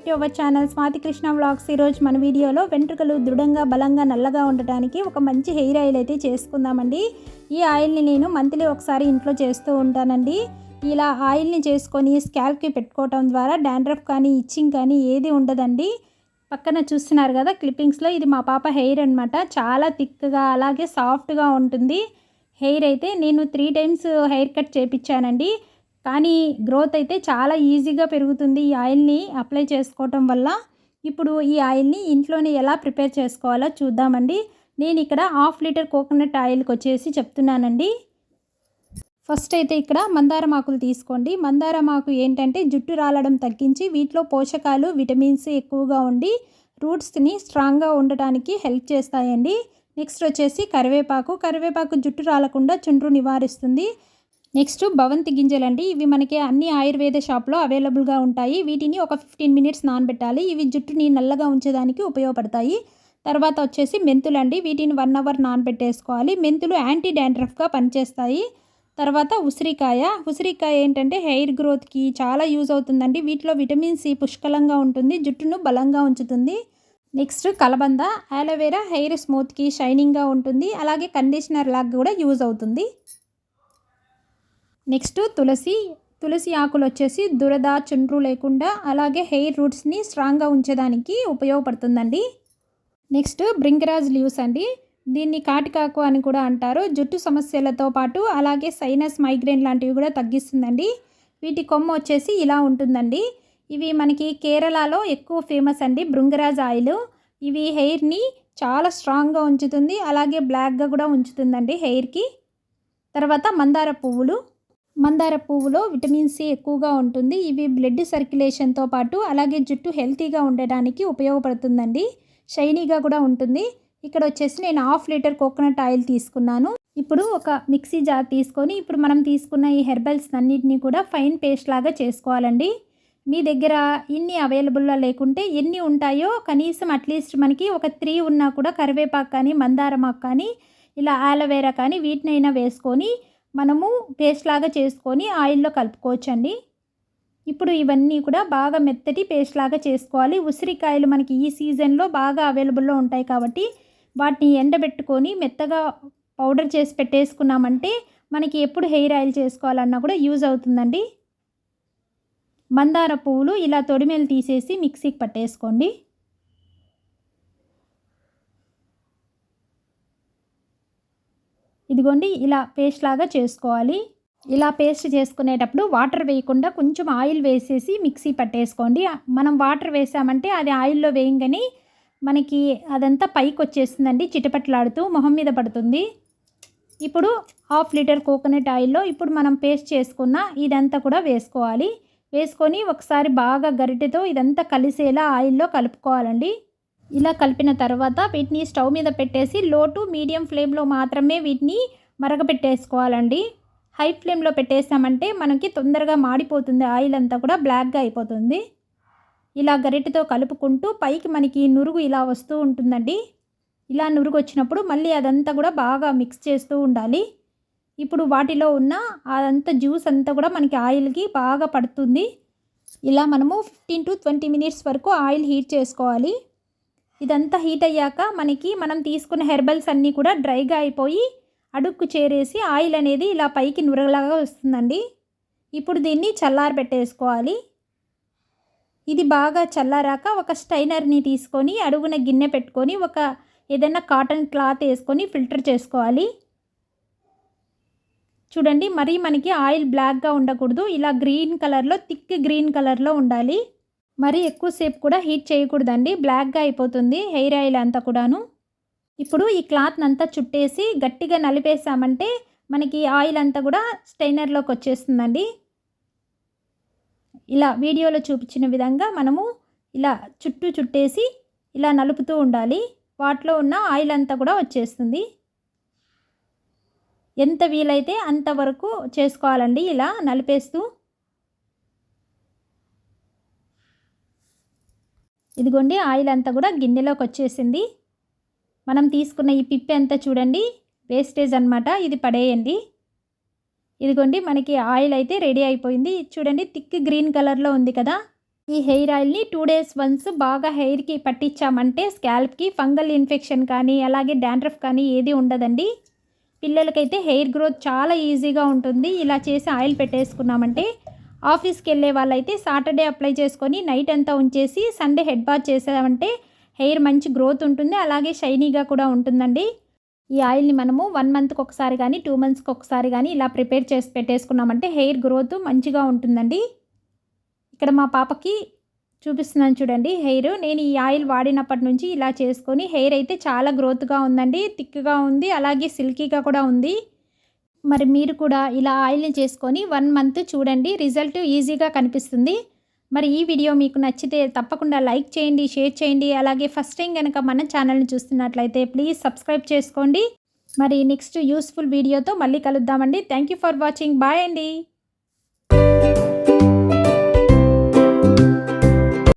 Back to our channel Swathi Krishna vlogs ఈరోజు మన వీడియోలో వెంట్రుకలు దృఢంగా బలంగా నల్లగా ఉండటానికి ఒక మంచి హెయిర్ ఆయిల్ అయితే చేసుకుందామండి. ఈ ఆయిల్ని నేను మంత్లీ ఒకసారి ఇంట్లో చేస్తూ ఉంటానండి. ఇలా ఆయిల్ని చేసుకొని స్కాల్ప్కి పెట్టుకోవటం ద్వారా డాండ్రఫ్ కానీ ఇచ్చింగ్ కానీ ఏది ఉండదండి. పక్కన చూస్తున్నారు కదా క్లిప్పింగ్స్లో ఇది మా పాప హెయిర్ అనమాట చాలా థిక్గా అలాగే సాఫ్ట్గా ఉంటుంది. హెయిర్ అయితే నేను త్రీ టైమ్స్ హెయిర్ కట్ చేపించానండి. కానీ గ్రోత్ అయితే చాలా ఈజీగా పెరుగుతుంది. ఈ ఆయిల్ని అప్లై చేసుకోవటం వల్ల ఇప్పుడు ఈ ఆయిల్ని ఇంట్లోనే ఎలా ప్రిపేర్ చేసుకోవాలో చూద్దామండి. నేను ఇక్కడ హాఫ్ లీటర్ కోకోనట్ ఆయిల్కి వచ్చేసి చెప్తున్నానండి. ఫస్ట్ అయితే ఇక్కడ మందారం ఆకులు తీసుకోండి. మందారం ఆకు ఏంటంటే జుట్టు రాలడం తగ్గించి వీటిలో పోషకాలు విటమిన్స్ ఎక్కువగా ఉండి రూట్స్ని స్ట్రాంగ్గా ఉండటానికి హెల్ప్ చేస్తాయండి. నెక్స్ట్ వచ్చేసి కరివేపాకు. కరివేపాకు జుట్టు రాలకుండా చుండ్రు నివారిస్తుంది. నెక్స్ట్ భవంతి గింజలండి. ఇవి మనకి అన్ని ఆయుర్వేద షాప్లో అవైలబుల్గా ఉంటాయి. వీటిని ఒక ఫిఫ్టీన్ మినిట్స్ నానబెట్టాలి. ఇవి జుట్టుని నల్లగా ఉంచేదానికి ఉపయోగపడతాయి. తర్వాత వచ్చేసి మెంతులు అండి వీటిని వన్ అవర్ నానబెట్టేసుకోవాలి. మెంతులు యాంటీ డాండ్రఫ్గా పనిచేస్తాయి. తర్వాత ఉసిరికాయ. ఉసిరికాయ ఏంటంటే హెయిర్ గ్రోత్కి చాలా యూజ్ అవుతుందండి. వీటిలో విటమిన్ సి పుష్కలంగా ఉంటుంది. జుట్టును బలంగా ఉంచుతుంది. నెక్స్ట్ కలబంద. ఆలోవేరా హెయిర్ స్మూత్కి షైనింగ్గా ఉంటుంది. అలాగే కండిషనర్ లాగా కూడా యూజ్ అవుతుంది. నెక్స్ట్ తులసి తులసి ఆకులు వచ్చేసి దురద చుండ్రు లేకుండా అలాగే హెయిర్ రూట్స్ని స్ట్రాంగ్గా ఉంచడానికి ఉపయోగపడుతుందండి. నెక్స్ట్ బ్రింకరాజ్ లీవ్స్ అండి. దీన్ని కాటికాకు అని కూడా అంటారు. జుట్టు సమస్యలతో పాటు అలాగే సైనస్ మైగ్రేన్ లాంటివి కూడా తగ్గిస్తుందండి. వీటి కొమ్మ వచ్చేసి ఇలా ఉంటుందండి. ఇవి మనకి కేరళలో ఎక్కువ ఫేమస్ అండి బృంగరాజ్ ఆయిల్. ఇవి హెయిర్ని చాలా స్ట్రాంగ్గా ఉంచుతుంది. అలాగే బ్లాక్గా కూడా ఉంచుతుందండి హెయిర్కి తర్వాత మందార పువ్వులు. మందార పువ్వులో విటమిన్ సి ఎక్కువగా ఉంటుంది. ఇవి బ్లడ్ సర్క్యులేషన్తో పాటు అలాగే జుట్టు హెల్తీగా ఉండడానికి ఉపయోగపడుతుందండి. షైనీగా కూడా ఉంటుంది. ఇక్కడ వచ్చేసి నేను హాఫ్ లీటర్ కోకోనట్ ఆయిల్ తీసుకున్నాను. ఇప్పుడు ఒక మిక్సీ జార్ తీసుకొని ఇప్పుడు మనం తీసుకున్న ఈ హెర్బల్స్ అన్నిటిని కూడా ఫైన్ పేస్ట్ లాగా చేసుకోవాలండి. మీ దగ్గర ఇన్ని అవైలబుల్లో లేకుంటే ఎన్ని ఉంటాయో కనీసం అట్లీస్ట్ మనకి ఒక త్రీ ఉన్నా కూడా కరివేపాకు కానీ మందారమాకు కానీ ఇలా ఆలోవేరా కానీ వీటినైనా వేసుకొని మనము పేస్ట్ లాగా చేసుకొని ఆయిల్లో కలుపుకోవచ్చండి. ఇప్పుడు ఇవన్నీ కూడా బాగా మెత్తటి పేస్ట్ లాగా చేసుకోవాలి. ఉసిరికాయలు మనకి ఈ సీజన్లో బాగా అవైలబుల్లో ఉంటాయి కాబట్టి వాటిని ఎండబెట్టుకొని మెత్తగా పౌడర్ చేసి పెట్టేసుకున్నామంటే మనకి ఎప్పుడు హెయిర్ ఆయిల్ చేసుకోవాలన్నా కూడా యూజ్ అవుతుందండి. మందార పువ్వులు ఇలా తొడిమేలు తీసేసి మిక్సీకి పట్టేసుకోండి. ఇదిగోండి ఇలా పేస్ట్ లాగా చేసుకోవాలి. ఇలా పేస్ట్ చేసుకునేటప్పుడు వాటర్ వేయకుండా కొంచెం ఆయిల్ వేసేసి మిక్సీ పట్టేసుకోండి. మనం వాటర్ వేసామంటే అది ఆయిల్లో వేయంగానే మనకి అదంతా పైకి వచ్చేస్తుందండి చిటపట్లాడుతూ మొహం మీద పడుతుంది. ఇప్పుడు హాఫ్ లీటర్ కోకోనట్ ఆయిల్లో ఇప్పుడు మనం పేస్ట్ చేసుకున్న ఇదంతా కూడా వేసుకోవాలి. వేసుకొని ఒకసారి బాగా గరిటెతో ఇదంతా కలిసేలా ఆయిల్లో కలుపుకోవాలండి. ఇలా కలిపిన తర్వాత వీటిని స్టవ్ మీద పెట్టేసి లో టు మీడియం ఫ్లేమ్లో మాత్రమే వీటిని మరగపెట్టేసుకోవాలండి. హై ఫ్లేమ్లో పెట్టేసామంటే మనకి తొందరగా మాడిపోతుంది. ఆయిల్ అంతా కూడా బ్లాక్గా అయిపోతుంది. ఇలా గరిటెతో కలుపుకుంటూ పైకి మనకి నురుగు ఇలా వస్తూ ఉంటుందండి. ఇలా నురుగు వచ్చినప్పుడు మళ్ళీ అదంతా కూడా బాగా మిక్స్ చేస్తూ ఉండాలి. ఇప్పుడు వాటిలో ఉన్న అదంతా జ్యూస్ అంతా కూడా మనకి ఆయిల్కి బాగా పడుతుంది. ఇలా మనము ఫిఫ్టీన్ టు ట్వంటీ మినిట్స్ వరకు ఆయిల్ హీట్ చేసుకోవాలి. ఇదంతా హీట్ అయ్యాక మనకి మనం తీసుకున్న హెర్బల్స్ అన్నీ కూడా డ్రైగా అయిపోయి అడుక్కు చేరేసి ఆయిల్ అనేది ఇలా పైకి నురగలాగా వస్తుందండి. ఇప్పుడు దీన్ని చల్లారి పెట్టేసుకోవాలి. ఇది బాగా చల్లారాక ఒక స్టైనర్ని తీసుకొని అడుగున గిన్నె పెట్టుకొని ఒక ఏదైనా కాటన్ క్లాత్ వేసుకొని ఫిల్టర్ చేసుకోవాలి. చూడండి మరీ మనకి ఆయిల్ బ్లాక్గా ఉండకూడదు. ఇలా గ్రీన్ కలర్లో థిక్ గ్రీన్ కలర్లో ఉండాలి. మరీ ఎక్కువసేపు కూడా హీట్ చేయకూడదండి. బ్లాక్గా అయిపోతుంది హెయిర్ ఆయిల్ అంతా కూడాను. ఇప్పుడు ఈ క్లాత్ని అంతా చుట్టేసి గట్టిగా నలిపేసామంటే మనకి ఆయిల్ అంతా కూడా స్టైనర్లోకి వచ్చేస్తుందండి. ఇలా వీడియోలో చూపించిన విధంగా మనము ఇలా చుట్టూ చుట్టేసి ఇలా నలుపుతూ ఉండాలి. వాటిలో ఉన్న ఆయిల్ అంతా కూడా వచ్చేస్తుంది. ఎంత వీలైతే అంతవరకు చేసుకోవాలండి ఇలా నలిపేస్తూ. ఇదిగోండి ఆయిల్ అంతా కూడా గిన్నెలోకి వచ్చేసింది మనం తీసుకున్న ఈ పిప్పి అంతా చూడండి వేస్టేజ్ అనమాట ఇది పడేయండి. ఇదిగోండి మనకి ఆయిల్ అయితే రెడీ అయిపోయింది. చూడండి థిక్ గ్రీన్ కలర్లో ఉంది కదా. ఈ హెయిర్ ఆయిల్ని టూ డేస్ వన్స్ బాగా హెయిర్కి పట్టించామంటే స్కాల్ప్కి ఫంగల్ ఇన్ఫెక్షన్ కానీ అలాగే డాండ్రఫ్ కానీ ఏది ఉండదండి. పిల్లలకైతే హెయిర్ గ్రోత్ చాలా ఈజీగా ఉంటుంది. ఇలా చేసి ఆయిల్ పెట్టేసుకున్నామంటే ఆఫీస్కి వెళ్ళే వాళ్ళైతే సాటర్డే అప్లై చేసుకొని నైట్ అంతా ఉంచేసి సండే హెడ్ బాత్ చేసామంటే హెయిర్ మంచి గ్రోత్ ఉంటుంది. అలాగే షైనీగా కూడా ఉంటుందండి. ఈ ఆయిల్ని మనము వన్ మంత్కి ఒకసారి కానీ టూ మంత్స్కి ఒకసారి కానీ ఇలా ప్రిపేర్ చేసి పెట్టేసుకున్నామంటే హెయిర్ గ్రోత్ మంచిగా ఉంటుందండి. ఇక్కడ మా పాపకి చూపిస్తున్నాను చూడండి హెయిర్. నేను ఈ ఆయిల్ వాడినప్పటి నుంచి ఇలా చేసుకొని హెయిర్ అయితే చాలా గ్రోత్గా ఉందండి. థిక్గా ఉంది. అలాగే సిల్కీగా కూడా ఉంది. మరి మీరు కూడా ఇలా ఆయిల్ని చేసుకొని వన్ మంత్ చూడండి. రిజల్ట్ ఈజీగా కనిపిస్తుంది. మరి ఈ వీడియో మీకు నచ్చితే తప్పకుండా లైక్ చేయండి షేర్ చేయండి. అలాగే ఫస్ట్ టైం కనుక మన ఛానల్ని చూస్తున్నట్లయితే ప్లీజ్ సబ్స్క్రైబ్ చేసుకోండి. మరి నెక్స్ట్ యూస్ఫుల్ వీడియోతో మళ్ళీ కలుద్దామండి. Thank you for watching. Bye అండి.